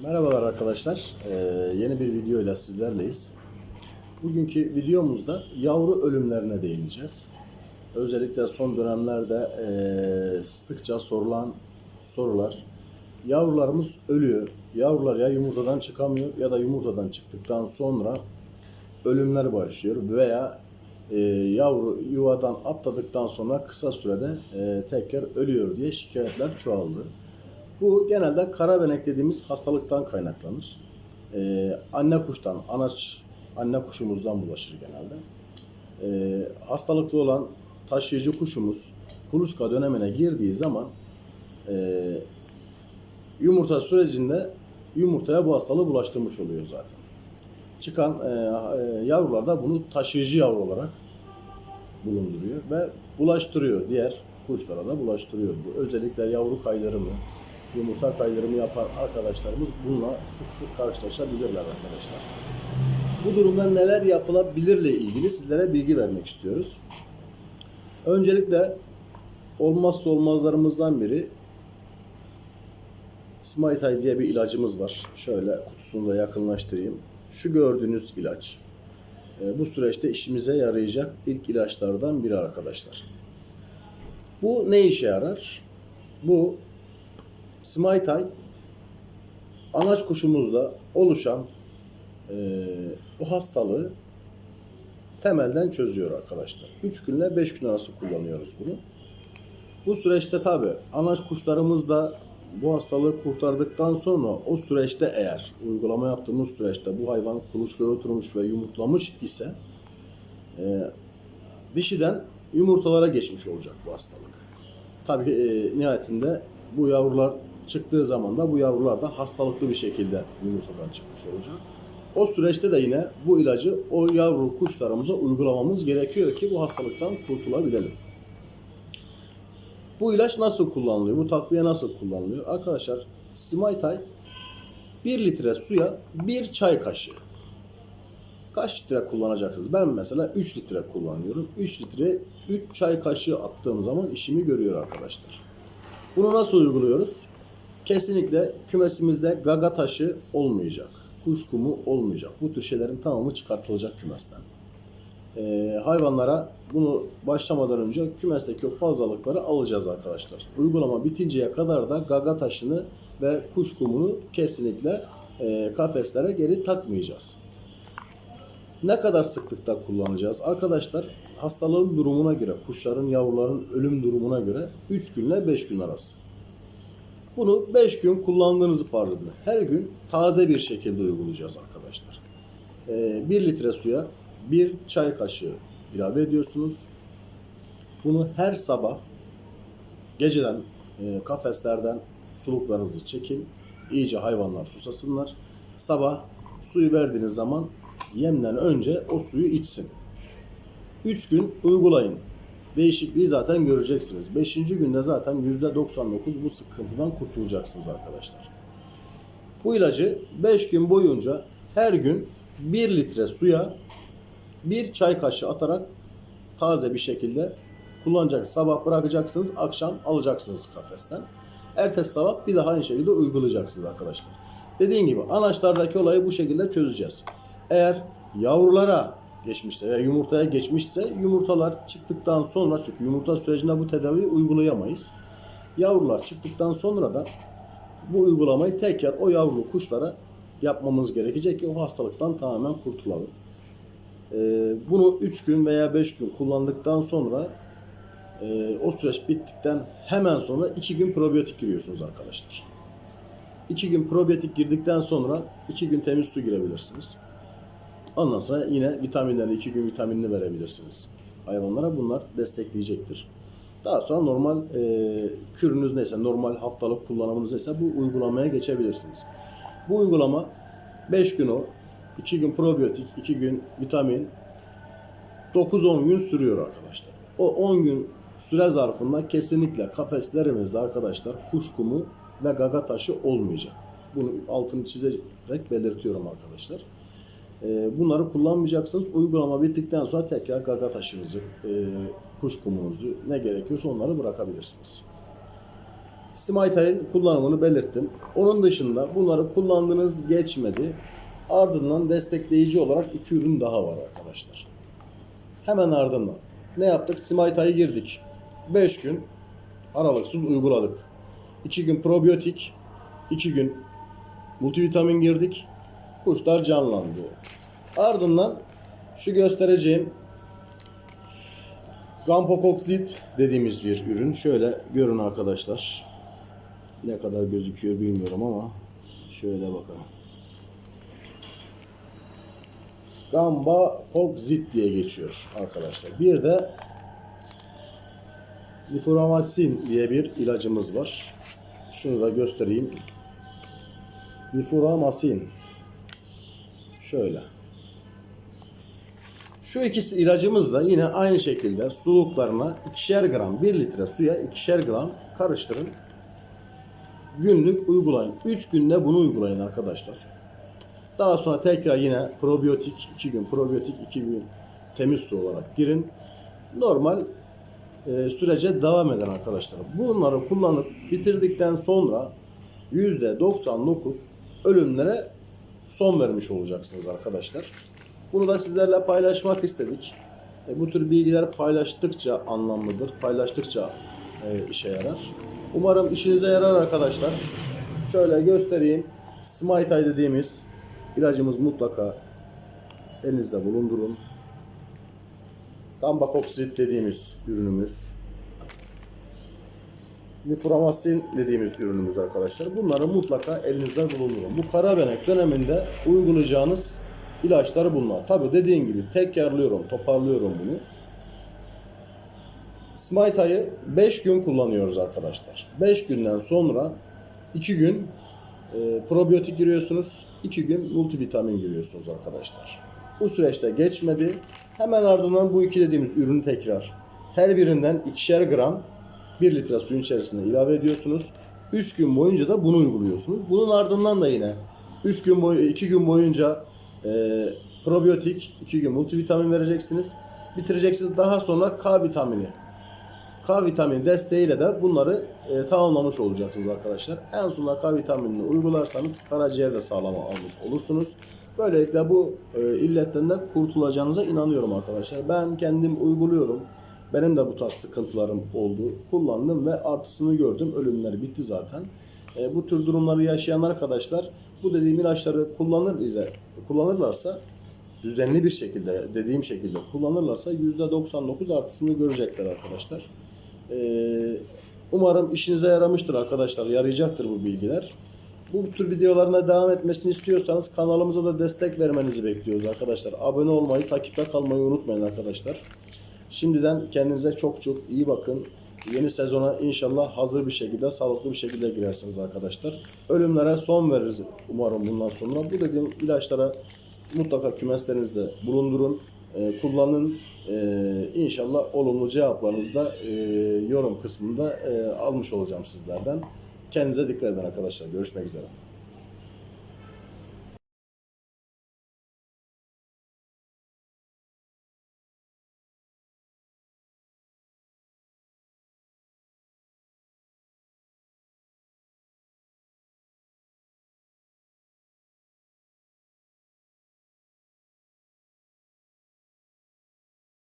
Merhabalar arkadaşlar. Ee, yeni bir videoyla sizlerleyiz. Bugünkü videomuzda yavru ölümlerine değineceğiz. Özellikle son dönemlerde ee, sıkça sorulan sorular. Yavrularımız ölüyor. Yavrular ya yumurtadan çıkamıyor ya da yumurtadan çıktıktan sonra ölümler başlıyor veya e, yavru yuvadan atladıktan sonra kısa sürede e, tekrar ölüyor diye şikayetler çoğaldı. Bu genelde karabenek dediğimiz hastalıktan kaynaklanır. Ee, anne kuştan, anaç anne kuşumuzdan bulaşır genelde. Ee, hastalıklı olan taşıyıcı kuşumuz kuluçka dönemine girdiği zaman e, yumurta sürecinde yumurtaya bu hastalığı bulaştırmış oluyor zaten. Çıkan e, e, yavrular da bunu taşıyıcı yavru olarak bulunduruyor ve bulaştırıyor. Diğer kuşlara da bulaştırıyor. Bu özellikle yavru kaydırımı, yumurta kaydırımı yapan arkadaşlarımız bununla sık sık karşılaşabilirler arkadaşlar. Bu durumda neler yapılabilirle ilgili sizlere bilgi vermek istiyoruz. Öncelikle olmazsa olmazlarımızdan biri Smitay diye bir ilacımız var. Şöyle kutusunu da yakınlaştırayım. Şu gördüğünüz ilaç. e, Bu süreçte işimize yarayacak ilk ilaçlardan biri arkadaşlar. Bu ne işe yarar? Bu Smitay anaç kuşumuzda oluşan e, bu hastalığı temelden çözüyor arkadaşlar. 3 günle 5 gün arası kullanıyoruz bunu. Bu süreçte tabi anaç kuşlarımız da bu hastalığı kurtardıktan sonra o süreçte eğer uygulama yaptığımız süreçte bu hayvan kuluçkaya oturmuş ve yumurtlamış ise e, dişiden yumurtalara geçmiş olacak bu hastalık. Tabii e, nihayetinde bu yavrular çıktığı zaman da bu yavrular da hastalıklı bir şekilde yumurtadan çıkmış olacak. O süreçte de yine bu ilacı o yavru kuşlarımıza uygulamamız gerekiyor ki bu hastalıktan kurtulabilelim. Bu ilaç nasıl kullanılıyor? Bu takviye nasıl kullanılıyor? Arkadaşlar Smitay 1 litre suya 1 çay kaşığı. Kaç litre kullanacaksınız? Ben mesela 3 litre kullanıyorum. 3 litre 3 çay kaşığı attığım zaman işimi görüyor arkadaşlar. Bunu nasıl uyguluyoruz? Kesinlikle kümesimizde gaga taşı olmayacak. Kuş kumu olmayacak. Bu tür şeylerin tamamı çıkartılacak kümesten. Ee, hayvanlara bunu başlamadan önce kümesteki o fazlalıkları alacağız arkadaşlar. Uygulama bitinceye kadar da gaga taşını ve kuş kumunu kesinlikle e, kafeslere geri takmayacağız. Ne kadar sıklıkta kullanacağız? Arkadaşlar hastalığın durumuna göre, kuşların, yavruların ölüm durumuna göre 3 günle 5 gün arası. Bunu 5 gün kullandığınızı farz edin. Her gün taze bir şekilde uygulayacağız arkadaşlar. 1 litre suya 1 çay kaşığı ilave ediyorsunuz. Bunu her sabah geceden e, kafeslerden suluklarınızı çekin. İyice hayvanlar susasınlar. Sabah suyu verdiğiniz zaman yemden önce o suyu içsin. 3 gün uygulayın. Değişikliği zaten göreceksiniz. 5. günde zaten %99 bu sıkıntıdan kurtulacaksınız arkadaşlar. Bu ilacı 5 gün boyunca her gün 1 litre suya 1 çay kaşığı atarak taze bir şekilde kullanacak. Sabah bırakacaksınız, akşam alacaksınız kafesten. Ertesi sabah bir daha aynı şekilde uygulayacaksınız arkadaşlar. Dediğim gibi anaçlardaki olayı bu şekilde çözeceğiz. Eğer yavrulara geçmişse veya yumurtaya geçmişse yumurtalar çıktıktan sonra çünkü yumurta sürecinde bu tedaviyi uygulayamayız. Yavrular çıktıktan sonra da bu uygulamayı tekrar o yavru kuşlara yapmamız gerekecek ki o hastalıktan tamamen kurtulalım. Ee, bunu 3 gün veya 5 gün kullandıktan sonra e, o süreç bittikten hemen sonra 2 gün probiyotik giriyorsunuz arkadaşlar. 2 gün probiyotik girdikten sonra 2 gün temiz su girebilirsiniz. Ondan sonra yine vitaminleri 2 gün vitaminini verebilirsiniz. Hayvanlara bunlar destekleyecektir. Daha sonra normal e, kürünüz neyse, normal haftalık kullanımınız neyse bu uygulamaya geçebilirsiniz. Bu uygulama 5 gün o, 2 gün probiyotik, 2 gün vitamin, 9-10 gün sürüyor arkadaşlar. O 10 gün süre zarfında kesinlikle kafeslerimizde arkadaşlar kuş kumu ve gaga taşı olmayacak. Bunu altını çizerek belirtiyorum arkadaşlar. Ee, Bunları kullanmayacaksınız. Uygulama bittikten sonra tekrar gaga taşınızı, e, kuş kumunuzu ne gerekiyorsa onları bırakabilirsiniz. Smitay'ın kullanımını belirttim. Onun dışında bunları kullandığınız geçmedi. Ardından destekleyici olarak iki ürün daha var arkadaşlar. Hemen ardından ne yaptık? Smitay'ı girdik. 5 gün aralıksız uyguladık. 2 gün probiyotik, 2 gün multivitamin girdik. Kuşlar canlandı. Ardından şu göstereceğim Gampokoksit dediğimiz bir ürün. Şöyle görün arkadaşlar. Ne kadar gözüküyor bilmiyorum ama şöyle bakalım. Gamba Kokzit diye geçiyor arkadaşlar. Bir de Nifuramasin diye bir ilacımız var. Şunu da göstereyim. Nifuramasin. Şöyle. Şu ikisi ilacımız da yine aynı şekilde suluklarına ikişer gram 1 litre suya ikişer gram karıştırın. Günlük uygulayın. 3 günde bunu uygulayın arkadaşlar. Daha sonra tekrar yine probiyotik 2 gün probiyotik 2 gün temiz su olarak girin. Normal e, sürece devam eden arkadaşlar. Bunları kullanıp bitirdikten sonra %99 ölümlere son vermiş olacaksınız arkadaşlar. Bunu da sizlerle paylaşmak istedik. E, bu tür bilgiler paylaştıkça anlamlıdır. Paylaştıkça e, işe yarar. Umarım işinize yarar arkadaşlar. Şöyle göstereyim. Smite dediğimiz ilacımız mutlaka elinizde bulundurun. Gambakoksit dediğimiz ürünümüz. Nifuramasin dediğimiz ürünümüz arkadaşlar. Bunları mutlaka elinizde bulundurun. Bu karabenek döneminde uygulayacağınız ilaçları bunlar. Tabi dediğim gibi tekrarlıyorum, toparlıyorum bunu. Smita'yı 5 gün kullanıyoruz arkadaşlar. 5 günden sonra 2 gün e, probiyotik giriyorsunuz. 2 gün multivitamin giriyorsunuz arkadaşlar. Bu süreçte geçmedi. Hemen ardından bu iki dediğimiz ürünü tekrar her birinden ikişer gram 1 litre suyun içerisine ilave ediyorsunuz. 3 gün boyunca da bunu uyguluyorsunuz. Bunun ardından da yine 3 gün boyu 2 gün boyunca e, probiyotik, 2 gün multivitamin vereceksiniz. Bitireceksiniz. Daha sonra K vitamini K vitamini desteğiyle de bunları e, tamamlamış olacaksınız arkadaşlar. En sonunda K vitaminini uygularsanız karaciğer de sağlam almış olursunuz. Böylelikle bu e, illetten de kurtulacağınıza inanıyorum arkadaşlar. Ben kendim uyguluyorum. Benim de bu tarz sıkıntılarım oldu. Kullandım ve artısını gördüm. Ölümler bitti zaten. E, bu tür durumları yaşayan arkadaşlar bu dediğim ilaçları kullanır ile kullanırlarsa düzenli bir şekilde dediğim şekilde kullanırlarsa %99 artısını görecekler arkadaşlar. Ee, umarım işinize yaramıştır arkadaşlar. Yarayacaktır bu bilgiler. Bu tür videolarına devam etmesini istiyorsanız kanalımıza da destek vermenizi bekliyoruz arkadaşlar. Abone olmayı, takipte kalmayı unutmayın arkadaşlar. Şimdiden kendinize çok çok iyi bakın. Yeni sezona inşallah hazır bir şekilde, sağlıklı bir şekilde girersiniz arkadaşlar. Ölümlere son veririz umarım bundan sonra. Bu dediğim ilaçlara mutlaka kümeslerinizde bulundurun, e, kullanın. E, inşallah olumlu cevaplarınızı da e, yorum kısmında e, almış olacağım sizlerden. Kendinize dikkat edin arkadaşlar. Görüşmek üzere.